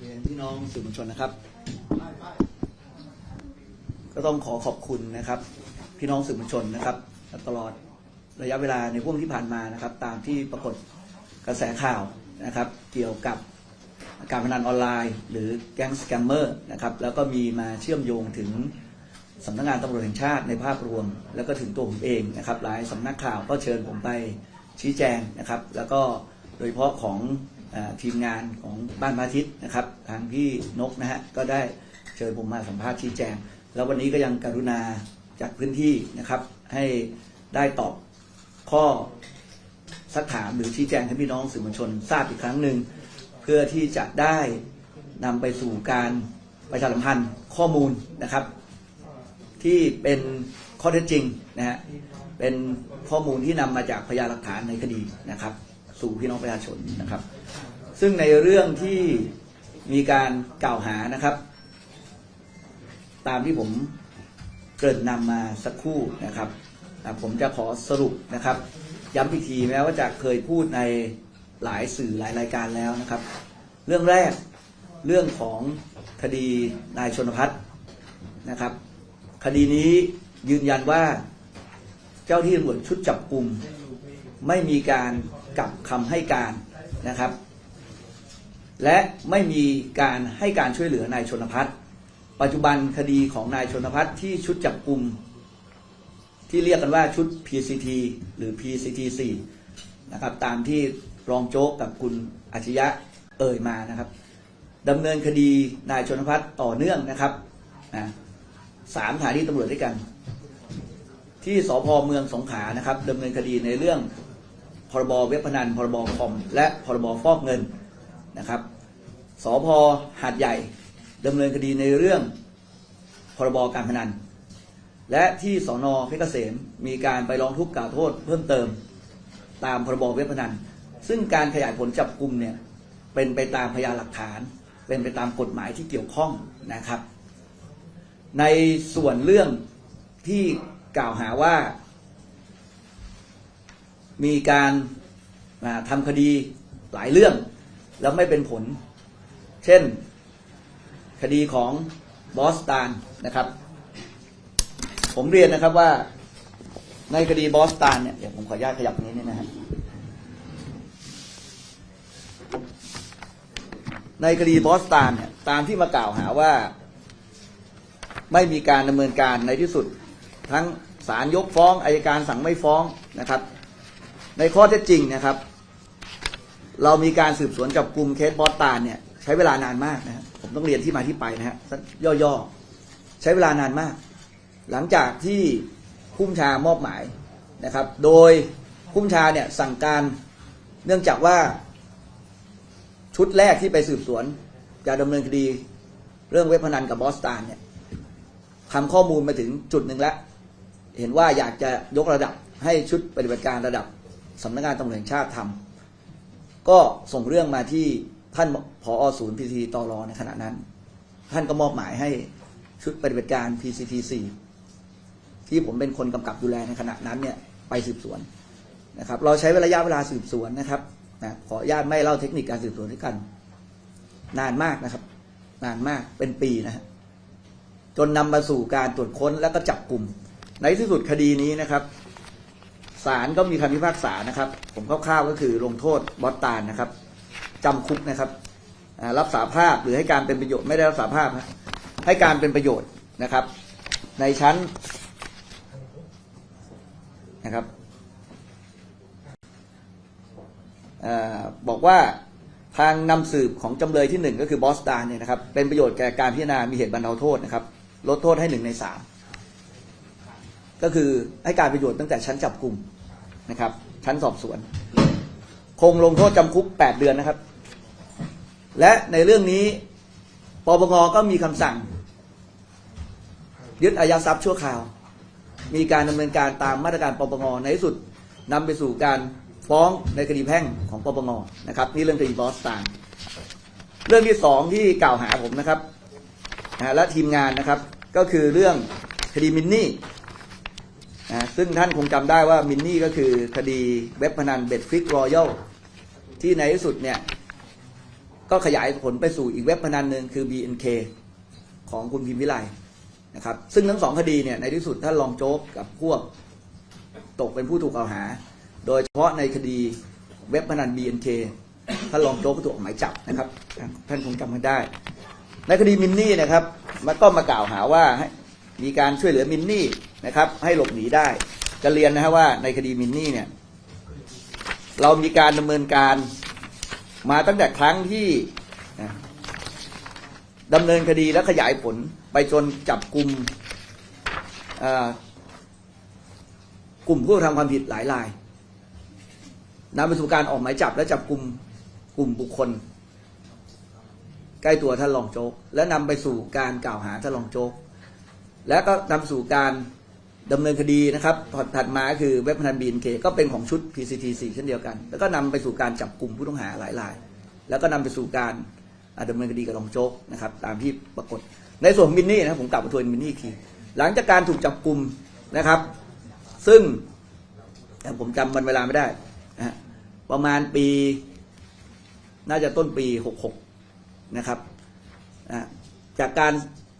เรียนพี่น้องสื่อมวลชนนะครับ ก็ต้องขอขอบคุณนะครับ พี่น้องสื่อมวลชนนะครับ ตลอดระยะเวลาในพ่วงที่ผ่านมานะครับ ตามที่ปรากฏกระแสข่าวนะครับ เกี่ยวกับการพนันออนไลน์ หรือแก๊งสแกมเมอร์นะครับ แล้วก็มีมาเชื่อมโยงถึงสำนักงานตำรวจแห่งชาติในภาพรวม แล้วก็ถึงตัวผมเองนะครับ หลายสำนักข่าวก็เชิญผมไปชี้แจงนะครับ แล้วก็โดยเฉพาะของ ทีมงานของบ้านพระอาทิตย์นะครับ ทางพี่นกนะฮะก็ได้เชิญผมมาสัมภาษณ์ชี้แจง แล้ววันนี้ก็ยังกรุณาจากพื้นที่นะครับ ให้ได้ตอบข้อสักถามหรือชี้แจงให้พี่น้องสื่อมวลชนทราบอีกครั้งหนึ่งเพื่อที่จะได้นำไปสู่การประชาสัมพันธ์ข้อมูลนะครับ ที่เป็นข้อเท็จจริงนะฮะเป็นข้อมูลที่นำมาจากพยานหลักฐานในคดีนะครับ สู่พี่น้องประชาชนนะครับ ซึ่งในเรื่องที่มีการกล่าวหานะครับ ตามที่ผมเกริ่นนำมาสักครู่นะครับผมจะขอสรุปนะครับ ย้ำอีกทีแม้ว่าจะเคยพูดในหลายสื่อหลายรายการแล้วนะครับ เรื่องแรกเรื่องของคดีนายชนพัฒน์นะครับ คดีนี้ยืนยันว่าเจ้าที่ตำรวจชุดจับกลุ่ม ไม่มีการกลับคำให้การนะครับ และไม่มีการให้การช่วยเหลือนายชนพัฒน์ปัจจุบันคดีของนายชนพัฒน์ที่ชุดจับกลุ่มที่เรียกกันว่าชุด PCT หรือ PCT 4นะครับตามที่รองโจ๊กกับคุณอาชยะเอ่ยมานะครับดำเนินคดีนายชนพัฒน์ต่อเนื่องนะครับนะสามสถานที่ตำรวจด้วยกัน ที่สพเมืองสงขลานะครับดำเนินคดีในเรื่องพรบเว็บพนันพรบคอมและพรบฟอกเงิน นะครับสพหาดใหญ่ดำเนินคดีในเรื่องพรบการพนัน และที่สอนอเพชรเกษมมีการไปร้องทุกข์กล่าวโทษเพิ่มเติมตามพรบเว็บพนัน ซึ่งการขยายผลจับกลุ่มเนี่ยเป็นไปตามพยานหลักฐาน เป็นไปตามกฎหมายที่เกี่ยวข้องนะครับ ในส่วนเรื่องที่กล่าวหาว่า มีการทำคดีหลายเรื่อง แล้วไม่เป็นผล เช่น คดีของบอสตานนะครับ ผมเรียนนะครับว่าในคดีบอสตานเนี่ยเดี๋ยวผมขออนุญาตขยับนี้นิดนะฮะในคดีบอสตานเนี่ยตามที่มากล่าวหาว่า ไม่มีการดำเนินการในที่สุด ทั้งศาลยกฟ้องอายการสั่งไม่ฟ้องนะครับ ในข้อเท็จจริงนะครับ เรามีการสืบสวนจับกลุ่มเคสบอสตานเนี่ยใช้เวลานานมากนะฮะผมต้องเรียนที่มาที่ไปนะฮะสักย่อๆ ใช้เวลานานมาก หลังจากที่ผู้บัญชามอบหมายนะครับ โดยผู้บัญชาเนี่ยสั่งการเนื่องจากว่าชุดแรกที่ไปสืบสวนจะดำเนินคดีเรื่องเว็บพนันกับบอสตานเนี่ยทำข้อมูลมาถึงจุดหนึ่งแล้ว เห็นว่าอยากจะยกระดับให้ชุดปฏิบัติการระดับสำนักงานตำรวจแห่งชาติทำ ก็ส่งเรื่องมาที่ท่านผอศูนย์พีทีตรในขณะนั้น ท่านก็มอบหมายให้ชุดปฏิบัติการ PCT 4 ที่ผมเป็นคนกำกับดูแลในขณะนั้นเนี่ยไปสืบสวนนะครับ เราใช้ระยะเวลาสืบสวนนะครับนะขออนุญาตไม่เล่าเทคนิคการสืบสวนด้วยกัน นานมากนะครับ นานมากเป็นปีนะฮะจนนำมาสู่การตรวจค้นแล้วก็จับกลุ่ม ในที่สุดคดีนี้นะครับ ศาลก็มีคำพิพากษานะครับ ผมคร่าวๆก็คือลงโทษบอสตานนะครับจำคุกนะครับรับสาภาพหรือให้การเป็นประโยชน์ไม่ได้รับสาภาพ ให้การเป็นประโยชน์นะครับ ในชั้นนะครับอบอกว่าทางนำสืบของจำเลยที่หนึ่งก็คือบอสตานเนี่ยนะครับเป็นประโยชน์แก่การพิจารณามีเหตุบรรเทาโทษนะครับลดโทษให้หนึ่งในสาม ก็คือให้การประโยชน์ตั้งแต่ชั้นจับกลุ่มนะครับ ชั้นสอบสวน คงลงโทษจำคุก 8 เดือนนะครับ และในเรื่องนี้ปปงก็มีคำสั่ง ยึดอายัดทรัพย์ชั่วคราว มีการดำเนินการตามมาตรการปปงในที่สุดนำไปสู่การฟ้องในคดีแพ่งของปปงนะครับ นี่เรื่องคดีบอสตานเรื่องที่สองที่กล่าวหาผมนะครับและทีมงานนะครับ ก็คือเรื่องคดีมินนี่ นะซึ่งท่านคงจำได้ว่ามินนี่ก็คือคดีเว็บพนันเบ็ดฟิกรอยัลที่ในที่สุดเนี่ยก็ขยายผลไปสู่อีกเว็บพนันหนึ่งคือ BNK ของคุณพิมพิไลนะครับ ซึ่งทั้งสองคดีเนี่ยในที่สุดท่านรองโจ๊กกับพวกตกเป็นผู้ถูกกล่าวหา โดยเฉพาะในคดีเว็บพนัน BNK ท่านรองโจ๊กก็ถูกหมายจับนะครับ ท่านคงจำกันได้ ในคดีมินนี่นะครับ มันก็มากล่าวหาว่าให้มีการช่วยเหลือมินนี่ นะครับ ให้หลบหนีได้ จะเรียนนะฮะว่าในคดีมินนี่เนี่ย เรามีการดำเนินการมาตั้งแต่ครั้งที่นะดำเนินคดีและขยายผลไปจนจับกลุ่มกลุ่มผู้กระทำความผิดหลายรายนำไปสู่การออกหมายจับและจับกลุ่มกลุ่มบุคคล ใกล้ตัวท่านรองโจ๊กและนำไปสู่การกล่าวหาท่านรองโจ๊กและก็นำสู่การ ดำเนินคดีนะครับถัดถัดมาคือเว็บพนันบีนเคก็เป็นของชุด PCT4 เช่นเดียวกัน แล้วก็นำไปสู่การจับกลุ่มผู้ต้องหาหลายราย แล้วก็นำไปสู่การอ่าดำเนินคดีกับรองโจ๊กนะครับตามที่ปรากฏ ในส่วนของมินนี่นะผมกลับมาทวนมินนี่อีกทีหลังจากการถูกจับกลุ่มนะครับ ซึ่งแต่ผมจำวันเวลาไม่ได้นะประมาณปี น่าจะต้นปี 66 นะครับจากการ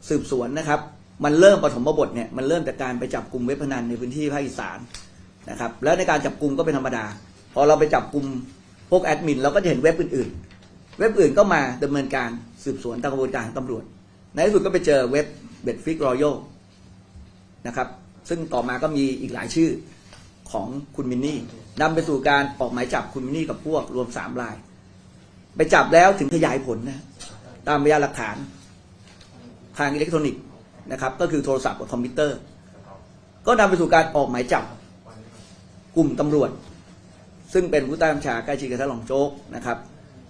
สืบสวนนะครับ มันเริ่มปฐมบทเนี่ยมันเริ่มจากการไปจับกลุ่มเว็บพนันในพื้นที่ภาคอีสานนะครับแล้วในการจับกลุ่มก็เป็นธรรมดา พอเราไปจับกลุ่มพวกแอดมินเราก็จะเห็นเว็บอื่นๆ เว็บอื่นก็มาดำเนินการสืบสวนตามกระบวนการของตำรวจ ในที่สุดก็ไปเจอเว็บเบ็ดฟิกรอยัลนะครับซึ่งต่อมาก็มีอีกหลายชื่อของคุณมินนี่นำไปสู่การออกหมายจับคุณมินนี่กับพวกรวมสามราย ไปจับแล้วถึงขยายผลนะตามพยานหลักฐานทางอิเล็กทรอนิกส์ นะครับ ก็คือโทรศัพท์กับคอมพิวเตอร์ ก็นำไปสู่การออกหมายจับกลุ่มตำรวจ ซึ่งเป็นผู้ใต้บัญชาใกล้ชิดกับท่านรองโจ๊กนะครับ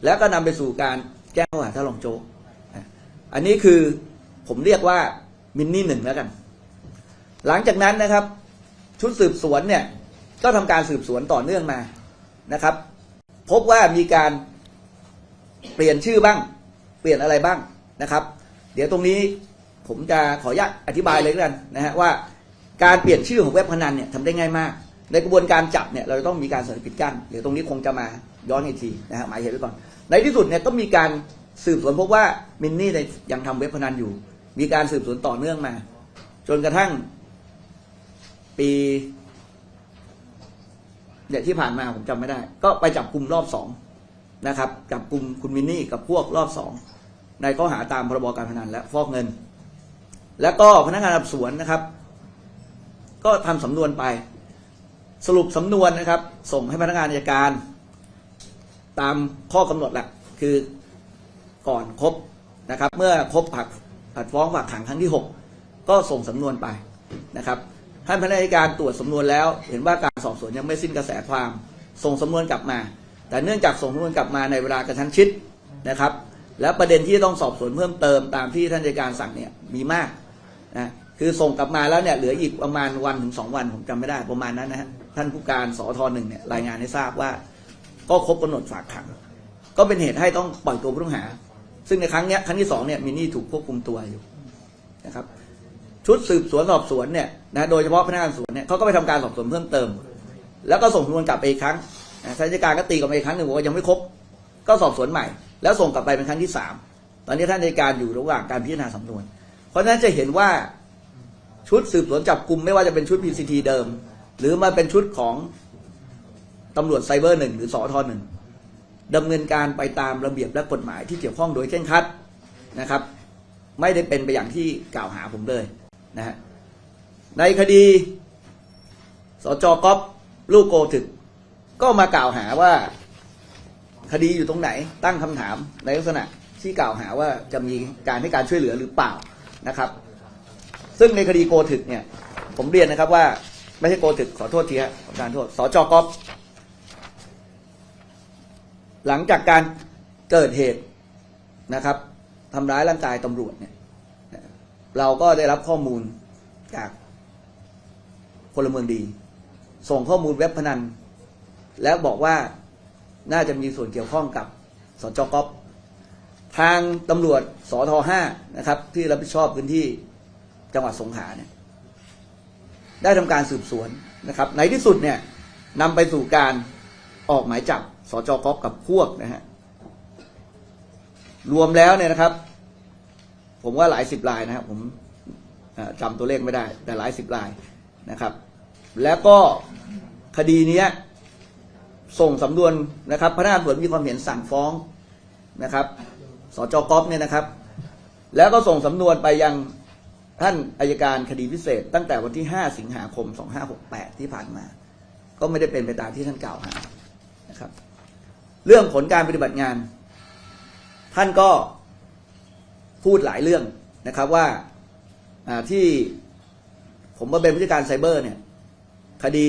แล้วก็นำไปสู่การแจ้งข้อหาท่านรองโจ๊กอันนี้คือผมเรียกว่ามินนี่หนึ่งแล้วกัน หลังจากนั้นนะครับ ชุดสืบสวนเนี่ยก็ทำการสืบสวนต่อเนื่องมานะครับ พบว่ามีการเปลี่ยนชื่อบ้าง เปลี่ยนอะไรบ้างนะครับ เดี๋ยวตรงนี้ ผมจะขออนุญาตอธิบายเลยแล้วกันนะฮะว่าการเปลี่ยนชื่อของเว็บพนันเนี่ยทำได้ง่ายมาก ในกระบวนการจับเนี่ยเราจะต้องมีการสันปิดกั้นเดี๋ยวตรงนี้คงจะมาย้อนอีกทีนะฮะหมายเหตุไว้ก่อน ในที่สุดเนี่ยก็มีการสืบสวนพบว่ามินนี่เนี่ยยังทำเว็บพนันอยู่ มีการสืบสวนต่อเนื่องมา จนกระทั่งปีเนี่ยที่ผ่านมาผมจำไม่ได้ ก็ไปจับกลุ่มรอบสองนะครับจับกลุ่มคุณมินนี่กับพวกรอบสองในข้อหาตามพรบการพนันและฟอกเงิน แล้วก็พนักงานสอบสวนนะครับ ก็ทำสำนวนไป สรุปสำนวนนะครับ ส่งให้พนักงานอัยการ ตามข้อกำหนดแหละคือก่อนครบนะครับ เมื่อครบผักผัดฟ้องฝากขังครั้งที่หกก็ส่งสำนวนไปนะครับให้พนักงานอัยการตรวจสำนวนแล้ว เห็นว่าการสอบสวนยังไม่สิ้นกระแสความ ส่งสำนวนกลับมา แต่เนื่องจากส่งสำนวนกลับมาในเวลากระชั้นชิดนะครับ และประเด็นที่ต้องสอบสวนเพิ่มเติมตามที่ท่านอัยการสั่งเนี่ยมีมาก นะคือส่งกลับมาแล้วเนี่ยเหลืออีกประมาณวันถึงสองวันผมจำไม่ได้ประมาณนั้นนะฮะท่านผู้การสอทหนึ่งเนี่ยรายงานให้ทราบว่า ก็ครบกำหนดฝากขัง ก็เป็นเหตุให้ต้องปล่อยตัวผู้ต้องหา ซึ่งในครั้งเนี้ยครั้งที่สองเนี่ยมินนี่ถูกควบคุมตัวอยู่นะครับ ชุดสืบสวนสอบสวนเนี่ยนะโดยเฉพาะพนักงานสอบสวนเนี่ยเขาก็ไปทำการสอบสวนเพิ่มเติม แล้วก็ส่งสำนวนกลับไปอีกครั้งนะท่านอัยการก็ตีกลับไปอีกครั้งหนึ่งบอกว่ายังไม่ครบก็สอบสวนใหม่ แล้วส่งกลับไปเป็นครั้งที่สามตอนนี้ท่านอัยการอยู่ระหว่างการพิจารณาสำนวน เพราะฉะนั้นจะเห็นว่าชุดสืบสวนจับกลุ่มไม่ว่าจะเป็นชุด PCT เดิม หรือมาเป็นชุดของตำรวจไซเบอร์หนึ่งหรือสอทหนึ่งดำเนินการไปตามระเบียบและกฎหมายที่เกี่ยวข้องโดยเคร่งครัดนะครับ ไม่ได้เป็นไปอย่างที่กล่าวหาผมเลยนะฮะในคดีสจก๊อฟลูกโกถึก ก็มากล่าวหาว่าคดีอยู่ตรงไหนตั้งคำถามในลักษณะที่กล่าวหาว่าจะมีการให้การช่วยเหลือหรือเปล่า นะครับ ซึ่งในคดีโกถึกเนี่ย ผมเรียนนะครับว่าไม่ใช่โกถึกขอโทษทีฮะขอประทานโทษสจกอฟหลังจากการเกิดเหตุนะครับทำร้ายร่างกายตำรวจเนี่ย เราก็ได้รับข้อมูลจากพลเมืองดี ส่งข้อมูลเว็บพนัน แล้วบอกว่าน่าจะมีส่วนเกี่ยวข้องกับสจก๊อฟ ทางตำรวจสทห้านะครับ ที่รับผิดชอบพื้นที่จังหวัดสงขลาเนี่ยได้ทำการสืบสวนนะครับในที่สุดเนี่ยนำไปสู่การออกหมายจับสจก๊อฟกับพวกนะฮะรวมแล้วเนี่ยนะครับ ผมว่าหลายสิบรายนะครับ ผมจำตัวเลขไม่ได้ แต่หลายสิบรายนะครับ แล้วก็คดีนี้ส่งสำนวนนะครับพนักงานตำรวจมีความเห็นสั่งฟ้องนะครับ สจก๊อฟเนี่ยนะครับ แล้วก็ส่งสำนวนไปยังท่านอายการคดีพิเศษ ตั้งแต่วันที่ 5 สิงหาคม 2568 ที่ผ่านมา ก็ไม่ได้เป็นไปตามที่ท่านกล่าวหานะครับ เรื่องผลการปฏิบัติงาน ท่านก็พูดหลายเรื่องนะครับว่าที่ผมมาเป็นผู้จัดการไซเบอร์เนี่ยคดี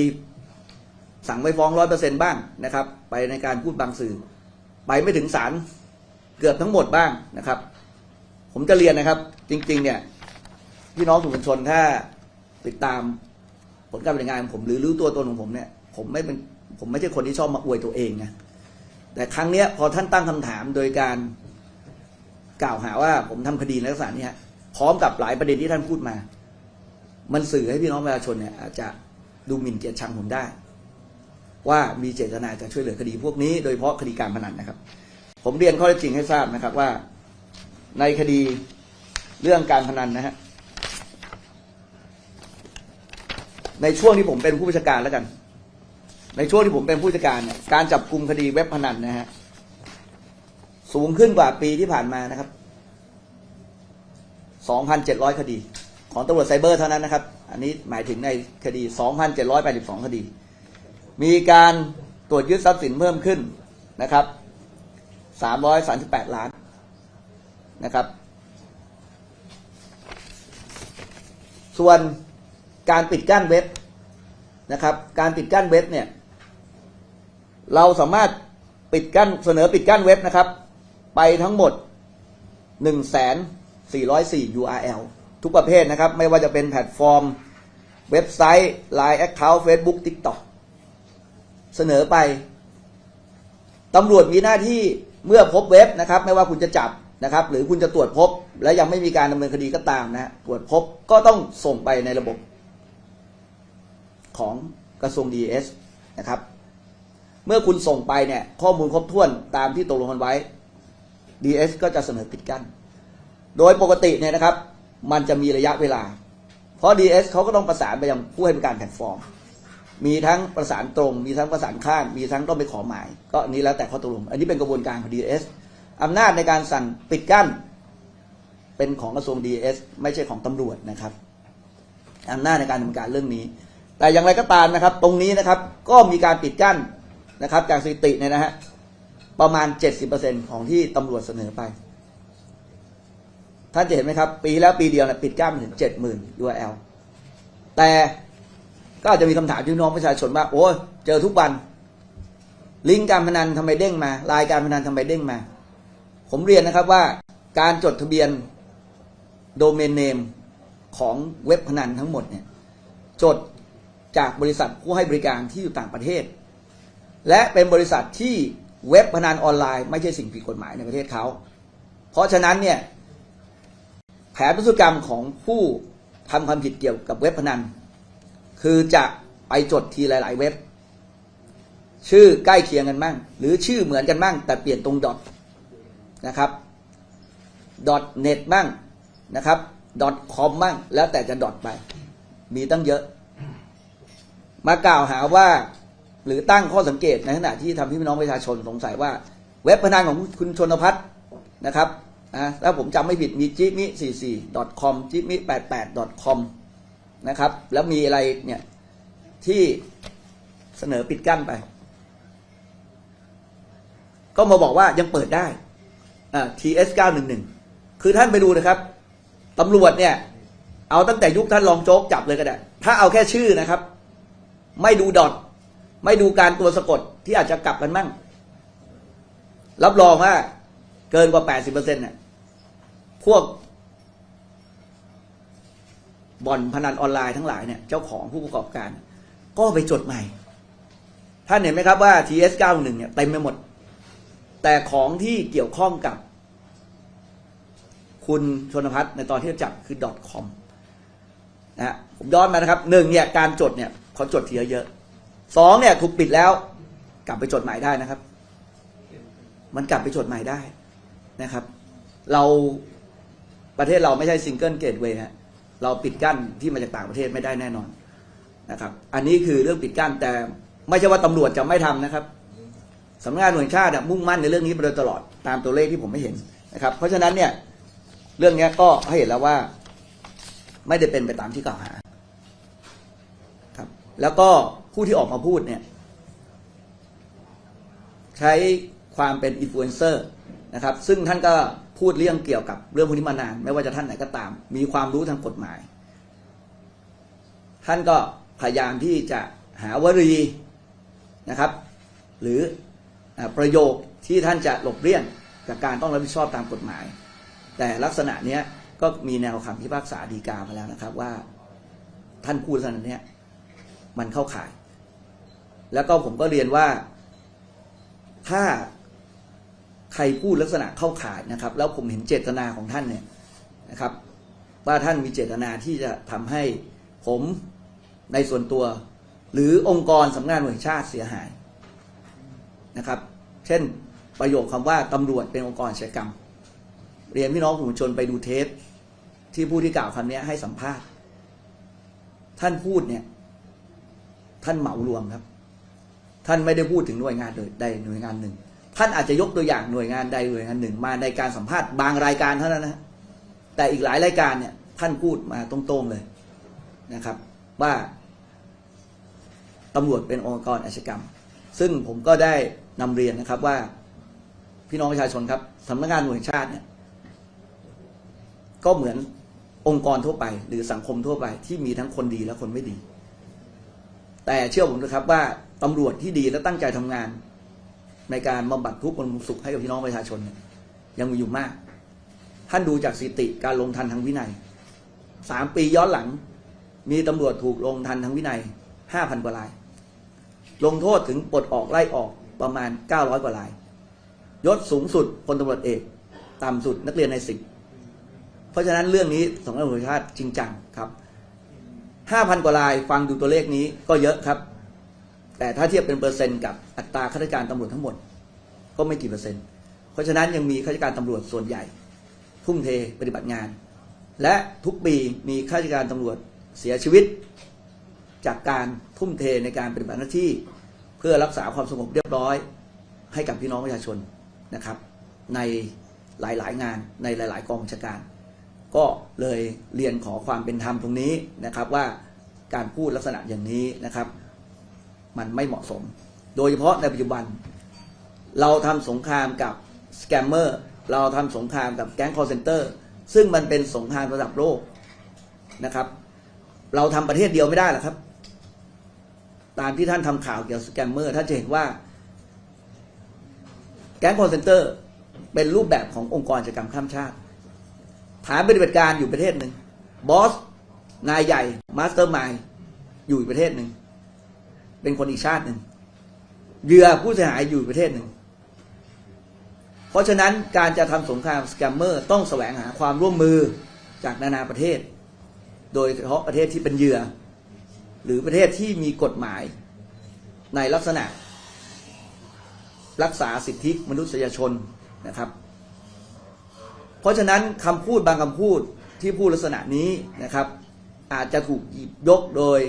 สั่งไม่ฟ้องร้อยเปอร์เซ็นบ้างนะครับ ไปในการพูดบางสื่อ ไปไม่ถึงศาล เกือบทั้งหมดบ้างนะครับ ผมจะเรียนนะครับ จริง ๆ เนี่ยพี่น้องสื่อมวลชนถ้าติดตามผลการปฏิบัติงานของผมหรือรู้ตัวตนของผมเนี่ย ผมไม่เป็นผมไม่ใช่คนที่ชอบมาอวยตัวเองนะแต่ครั้งเนี้ยพอท่านตั้งคำถามโดยการกล่าวหาว่าผมทำคดีในลักษณะนี้ฮะพร้อมกับหลายประเด็นที่ท่านพูดมา มันสื่อให้พี่น้องประชาชนเนี่ยอาจจะดูหมิ่นเกียรติชังผมได้ ว่ามีเจตนาจะช่วยเหลือคดีพวกนี้ โดยเฉพาะคดีการพนันนะครับ ผมเรียนข้อเท็จจริงให้ทราบนะครับว่า ในคดีเรื่องการพนันนะฮะในช่วงที่ผมเป็นผู้บัญชาการแล้วกัน ในช่วงที่ผมเป็นผู้จัดการเนี่ยการจับกลุ่มคดีเว็บพนันนะฮะสูงขึ้นกว่าปีที่ผ่านมานะครับ 2,700 คดี ของตำรวจไซเบอร์เท่านั้นนะครับ อันนี้หมายถึงในคดี 2,782 คดี มีการตรวจยึดทรัพย์สินเพิ่มขึ้นนะครับ 338ล้านนะครับ ส่วนการปิดกั้นเว็บนะครับ การปิดกั้นเว็บเนี่ย เราสามารถปิดกั้นเสนอปิดกั้นเว็บนะครับ ไปทั้งหมด1 4 4 0 URL ทุกประเภทนะครับ ไม่ว่าจะเป็นแพลตฟอร์ม เว็บไซต์ Line Account Facebook TikTok เสนอไปตำรวจมีหน้าที่ เมื่อพบเว็บนะครับไม่ว่าคุณจะจับนะครับ หรือคุณจะตรวจพบ และยังไม่มีการดำเนินคดีก็ตามนะตรวจพบก็ต้องส่งไปในระบบของกระทรวง DS นะครับ เมื่อคุณส่งไปเนี่ยข้อมูลครบถ้วนตามที่ตกลงกันไว้ DS ก็จะเสนอปิดกั้น โดยปกติเนี่ยนะครับ มันจะมีระยะเวลา เพราะ DS เขาก็ต้องประสานไปยังผู้ให้บริการแพลตฟอร์ม มีทั้งประสานตรง มีทั้งประสานข้างมีทั้งต้องไปขอหมาย ก็อันนี้แล้วแต่ข้อตกลง อันนี้เป็นกระบวนการของ DS อำนาจในการสั่งปิดกั้น เป็นของกระทรวง DS ไม่ใช่ของตำรวจนะครับอำนาจในการดำเนินการเรื่องนี้ แต่อย่างไรก็ตามนะครับ ตรงนี้นะครับก็มีการปิดกั้นนะครับจากสถิติเนี่ยนะฮะประมาณ 70%ของที่ตำรวจเสนอไปท่านจะเห็นไหมครับ ปีแล้วปีเดียวนะปิดกั้นไปถึง 70,000 URL แต่ ก็อาจจะมีคำถามที่น้องประชาชนว่าโอ้ยเจอทุกวัน ลิงก์การพนันทำไมเด้งมารายการพนันทำไมเด้งมา ผมเรียนนะครับว่าการจดทะเบียนโดเมนเนมของเว็บพนันทั้งหมดเนี่ยจดจากบริษัทผู้ให้บริการที่อยู่ต่างประเทศ และเป็นบริษัทที่เว็บพนันออนไลน์ไม่ใช่สิ่งผิดกฎหมายในประเทศเขา เพราะฉะนั้นเนี่ยแผนพฤติกรรมของผู้ทำความผิดเกี่ยวกับเว็บพนัน คือจะไปจดทีหลาย ๆ เว็บ ชื่อใกล้เคียงกันมั่ง หรือชื่อเหมือนกันมั่ง แต่เปลี่ยนตรงดอทนะครับ .net บ้างนะครับ .com บ้างแล้วแต่จะดอทไป มีตั้งเยอะ มากล่าวหาว่า หรือตั้งข้อสังเกตในขณะที่ทำให้พี่น้องประชาชนสงสัยว่า เว็บพนันของคุณชนพัฒน์นะครับนะถ้าผมจำไม่ผิดมีจิมิ44 .com จิมิ88 .com นะครับ แล้วมีอะไรเนี่ยที่เสนอปิดกั้นไป ก็มาบอกว่ายังเปิดได้อ่า TS 911 คือท่านไปดูนะครับตำรวจเนี่ย เอาตั้งแต่ยุคท่านรองโจ๊กจับเลยก็ได้ ถ้าเอาแค่ชื่อนะครับ ไม่ดูดอทไม่ดูการตัวสะกดที่อาจจะกลับกันมั่ง รับรองว่าเกินกว่า 80%เนี่ยพวก บ่อนพนันออนไลน์ทั้งหลายเนี่ยเจ้าของผู้ประกอบการ ก็ไปจดใหม่ ท่านเห็นไหมครับว่า TS 91 เนี่ยเต็มไปหมด แต่ของที่เกี่ยวข้องกับ คุณชนพัฒน์ในตอนที่จับคือ .com นะฮะผมย้อนมานะครับหนึ่งเนี่ยการจดเนี่ยเขาจดทีละเยอะสองเนี่ยถูกปิดแล้ว กลับไปจดใหม่ได้นะครับ มันกลับไปจดใหม่ได้นะครับ เราประเทศเราไม่ใช่ซิงเกิลเกตเวย์ฮะ เราปิดกั้นที่มาจากต่างประเทศไม่ได้แน่นอนนะครับ อันนี้คือเรื่องปิดกั้นแต่ไม่ใช่ว่าตำรวจจะไม่ทำนะครับสำนักงานหน่วยชาติมุ่งมั่นในเรื่องนี้มาโดยตลอดตามตัวเลขที่ผมไม่เห็นนะครับ เพราะฉะนั้นเนี่ยเรื่องนี้ก็ให้เห็นแล้วว่า ไม่ได้เป็นไปตามที่กล่าวหาครับ แล้วก็ผู้ที่ออกมาพูดเนี่ย ใช้ความเป็นอินฟลูเอนเซอร์นะครับ ซึ่งท่านก็ พูดเรื่องเกี่ยวกับเรื่องพวกนี้มานาน ไม่ว่าจะท่านไหนก็ตาม มีความรู้ทางกฎหมาย ท่านก็พยายามที่จะหาวลีนะครับ หรืออประโยคที่ท่านจะหลบเลี่ยงจากการต้องรับผิดชอบตามกฎหมาย แต่ลักษณะเนี้ยก็มีแนวคำพิพากษาดีกามาแล้วนะครับว่า ท่านพูดลักษณะเนี้ยมันเข้าข่าย แล้วก็ผมก็เรียนว่าถ้า ใครพูดลักษณะเข้าข่ายนะครับ แล้วผมเห็นเจตนาของท่านเนี่ยนะครับว่าท่านมีเจตนาที่จะทำให้ผมในส่วนตัว หรือองค์กรสำนักงานหน่วยชาติเสียหายนะครับ เช่นประโยคคำว่าตำรวจเป็นองค์กรอาชญากรรม เรียนพี่น้องผู้ชนไปดูเทปที่ผู้ที่กล่าวคำนี้ให้สัมภาษณ์ ท่านพูดเนี่ย ท่านเหมารวมครับ ท่านไม่ได้พูดถึงหน่วยงานใดหน่วยงานหนึ่ง ท่านอาจจะยกตัวอย่างหน่วยงานใดหน่วยงานหนึ่งมาในการสัมภาษณ์บางรายการเท่านั้นนะแต่อีกหลายรายการเนี่ยท่านพูดมาตรงๆเลยนะครับ ว่าตำรวจเป็นองค์กรอาชญากรรม ซึ่งผมก็ได้นำเรียนนะครับว่าพี่น้องประชาชนครับสำนักงานหน่วยชาติเนี่ยก็เหมือนองค์กรทั่วไป หรือสังคมทั่วไป ที่มีทั้งคนดีและคนไม่ดี แต่เชื่อผมนะครับว่าตำรวจที่ดีและตั้งใจทำงาน ในการบำบัดทุกข์บำรุงสุขให้กับพี่น้องประชาชน ยังมีอยู่มาก ท่านดูจากสถิติการลงทันทางวินัยสามปีย้อนหลัง มีตำรวจถูกลงทันทางวินัยห้าพันกว่าราย ลงโทษถึงปลดออกไล่ออกประมาณเก้าร้อยกว่าราย ยศสูงสุดพลตำรวจเอกต่ำสุดนักเรียนในสิบเพราะฉะนั้นเรื่องนี้สำนักงานตำรวจชาติจริงจังครับห้าพันกว่ารายฟังดูตัวเลขนี้ก็เยอะครับ แต่ถ้าเทียบเป็นเปอร์เซ็นต์กับ อัตราข้าราชการตำรวจทั้งหมด ก็ไม่กี่เปอร์เซ็นต์ เพราะฉะนั้นยังมีข้าราชการตำรวจส่วนใหญ่ ทุ่มเทปฏิบัติงาน และทุกปีมีข้าราชการตำรวจเสียชีวิต จากการทุ่มเทในการปฏิบัติหน้าที่ เพื่อรักษาความสงบเรียบร้อย ให้กับพี่น้องประชาชนนะครับ ในหลายๆ งานในหลาย ๆ กองบัญชาการ ก็เลยเรียนขอความเป็นธรรมตรงนี้นะครับว่าการพูดลักษณะอย่างนี้นะครับ มันไม่เหมาะสม โดยเฉพาะในปัจจุบัน เราทำสงครามกับสแกมเมอร์เราทำสงครามกับแก๊งคอร์เซนเตอร์ซึ่งมันเป็นสงครามระดับโลกนะครับ เราทำประเทศเดียวไม่ได้หรอกครับ ตามที่ท่านทำข่าวเกี่ยวกับสแกมเมอร์ท่านจะเห็นว่าแก๊งคอร์เซนเตอร์เป็นรูปแบบขององค์กรอาชญากรรมข้ามชาติ ฐานปฏิบัติการอยู่ประเทศหนึ่งบอสนายใหญ่มาสเตอร์มายอยู่อีกประเทศหนึ่งเป็นคนอีกชาติหนึ่ง เหยื่อผู้เสียหายอยู่ประเทศหนึ่ง เพราะฉะนั้นการจะทำสงครามสแกมเมอร์ต้องแสวงหาความร่วมมือจากนานาประเทศ โดยเฉพาะประเทศที่เป็นเหยื่อ หรือประเทศที่มีกฎหมายในลักษณะ รักษาสิทธิมนุษยชนนะครับ เพราะฉะนั้นคำพูดบางคำพูดที่พูดลักษณะนี้นะครับ อาจจะถูกหยิบยกโดย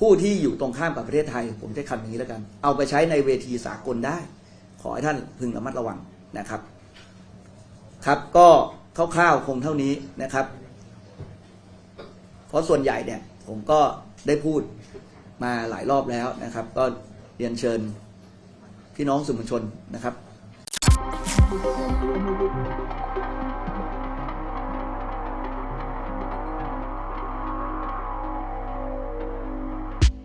ผู้ที่อยู่ตรงข้ามกับประเทศไทย ผมใช้คำนี้แล้วกัน เอาไปใช้ในเวทีสากลได้ ขอให้ท่านพึงระมัดระวังนะครับ ครับก็คร่าวๆคงเท่านี้นะครับ เพราะส่วนใหญ่เนี่ย ผมก็ได้พูดมาหลายรอบแล้วนะครับ ก็เรียนเชิญพี่น้องสื่อมวลชนนะครับ